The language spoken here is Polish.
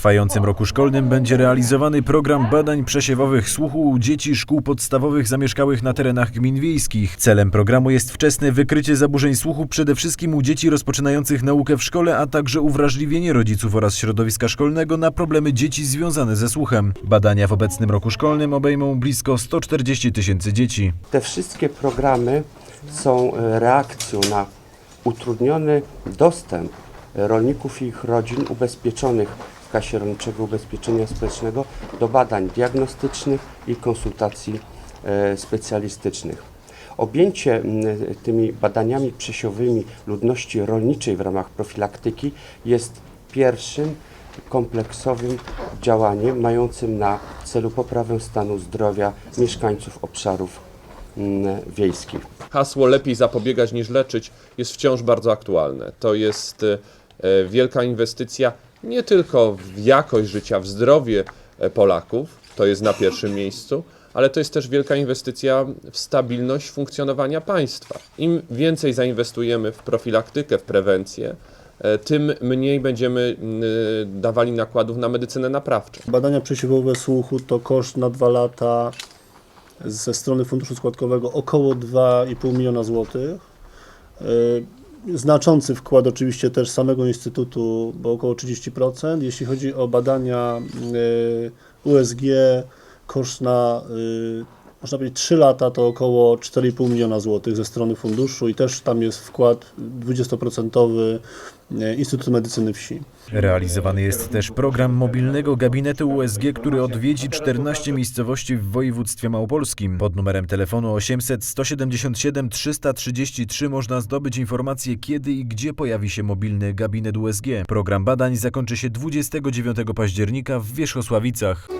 trwającym roku szkolnym będzie realizowany program badań przesiewowych słuchu u dzieci szkół podstawowych zamieszkałych na terenach gmin wiejskich. Celem programu jest wczesne wykrycie zaburzeń słuchu przede wszystkim u dzieci rozpoczynających naukę w szkole, a także uwrażliwienie rodziców oraz środowiska szkolnego na problemy dzieci związane ze słuchem. Badania w obecnym roku szkolnym obejmą blisko 140 tysięcy dzieci. Te wszystkie programy są e, reakcją na utrudniony dostęp rolników i ich rodzin ubezpieczonych w Kasie Rolniczego Ubezpieczenia Społecznego do badań diagnostycznych i konsultacji e, specjalistycznych. Objęcie tymi badaniami przesiowymi ludności rolniczej w ramach profilaktyki jest pierwszym kompleksowym działaniem mającym na celu poprawę stanu zdrowia mieszkańców obszarów wiejskich. hasło lepiej zapobiegać niż leczyć jest wciąż bardzo aktualne. To jest e, wielka inwestycja nie tylko w jakość życia, w zdrowie e, Polaków, to jest na pierwszym miejscu, ale to jest też wielka inwestycja w stabilność funkcjonowania państwa. Im więcej zainwestujemy w profilaktykę, w prewencję, e, tym mniej będziemy dawali nakładów na medycynę naprawczą. Badania przesiewowe słuchu to koszt na dwa lata ze strony funduszu składkowego około 2,5 miliona złotych. Znaczący wkład oczywiście też samego Instytutu, bo około 30%. Jeśli chodzi o badania yy, USG, koszt na yy, można powiedzieć 3 lata to około 4,5 miliona złotych ze strony funduszu i też tam jest wkład 20% yy, Instytutu Medycyny Wsi. Realizowany jest też program mobilnego gabinetu USG, który odwiedzi 14 miejscowości w województwie małopolskim. Pod numerem telefonu 800 177 333 można zdobyć informacje, kiedy i gdzie pojawi się mobilny gabinet USG. Program badań zakończy się 29 października w Wierzchosławicach.